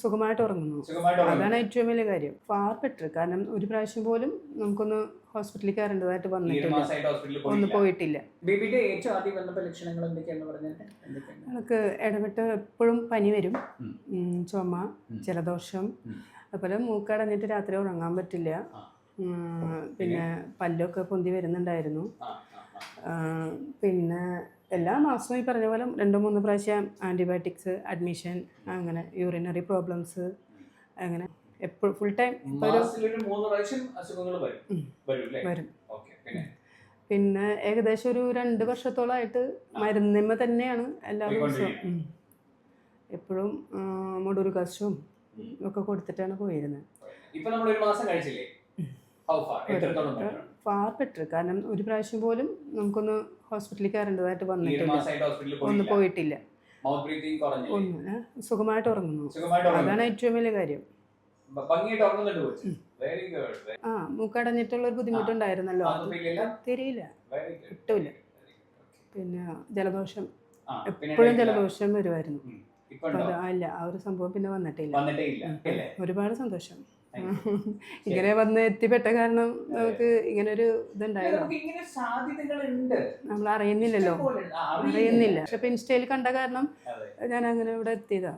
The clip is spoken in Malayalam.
സുഖമായിട്ട് ഉറങ്ങുന്നു. അതാണ് ഏറ്റവും വലിയ കാര്യം. ഫാർ ബെറ്റർ കാരണം ഒരു പ്രാവശ്യം പോലും നമുക്കൊന്ന് ഹോസ്പിറ്റലിൽ കയറേണ്ടതായിട്ട് വന്നിട്ടില്ല. ഒന്ന് പോയിട്ടില്ല. ബേബിയുടെ ഏറ്റവും ആദ്യം വന്നപ്പോൾ ലക്ഷണങ്ങൾ നമുക്ക് ഇടവിട്ട് എപ്പോഴും പനി വരും. ചുമ. ജലദോഷം. അതുപോലെ മൂക്കടഞ്ഞിട്ട് രാത്രി ഉറങ്ങാൻ പറ്റില്ല. പിന്നെ പല്ലൊക്കെ പൊന്തി വരുന്നുണ്ടായിരുന്നു. പിന്നെ എല്ലാ മാസവും ഈ പറഞ്ഞ പോലെ രണ്ട് മൂന്ന് പ്രാവശ്യം ആന്റിബയോട്ടിക്സ് അഡ്മിഷൻ അങ്ങനെ യൂറിനറി പ്രോബ്ലംസ് അങ്ങനെ എപ്പോഴും ഫുൾ ടൈം വരും. പിന്നെ? ഏകദേശം ഒരു രണ്ട് വർഷത്തോളമായിട്ട് മരുന്നിന്മ തന്നെയാണ് എല്ലാ ദിവസവും. എപ്പോഴും മുടൂർ കശും. ഒക്കെ കൊടുത്തിട്ടാണ് പോയിരുന്നത്. ഇപ്പൊ നമ്മൾ ഒരു മാസം കഴിച്ചില്ലേ? ബെറ്റർ കാരണം ഒരു പ്രാവശ്യം പോലും നമുക്കൊന്ന് ഹോസ്പിറ്റലിൽ കയറേണ്ടതായിട്ട് വന്നിട്ടില്ല. ഒന്ന് ഒന്നും പോയിട്ടില്ല. കുറഞ്ഞു സുഖമായിട്ട് ഉറങ്ങുന്നു. അതാണ് ഏറ്റവും വലിയ കാര്യം. ആ മൂക്കടഞ്ഞിട്ടുള്ള ഒരു ബുദ്ധിമുട്ടുണ്ടായിരുന്നല്ലോ. തിരിയില്ല. കിട്ടൂല. പിന്നെ ജലദോഷം എപ്പോഴും. ജലദോഷം വരുമായിരുന്നു. ഇല്ല. ആ ഒരു സംഭവം പിന്നെ വന്നിട്ടില്ല. ഒരുപാട് സന്തോഷം. ഇങ്ങനെ വന്ന് എത്തിപ്പെട്ട കാരണം നമുക്ക് ഇങ്ങനെ ഒരു ഇതുണ്ടായിരുന്നു നമ്മൾ അറിയുന്നില്ലല്ലോ. അറിയുന്നില്ല. പക്ഷെ ഇൻസ്റ്റയിൽ കണ്ട കാരണം ഞാൻ അങ്ങനെ ഇവിടെ എത്തിയതാ.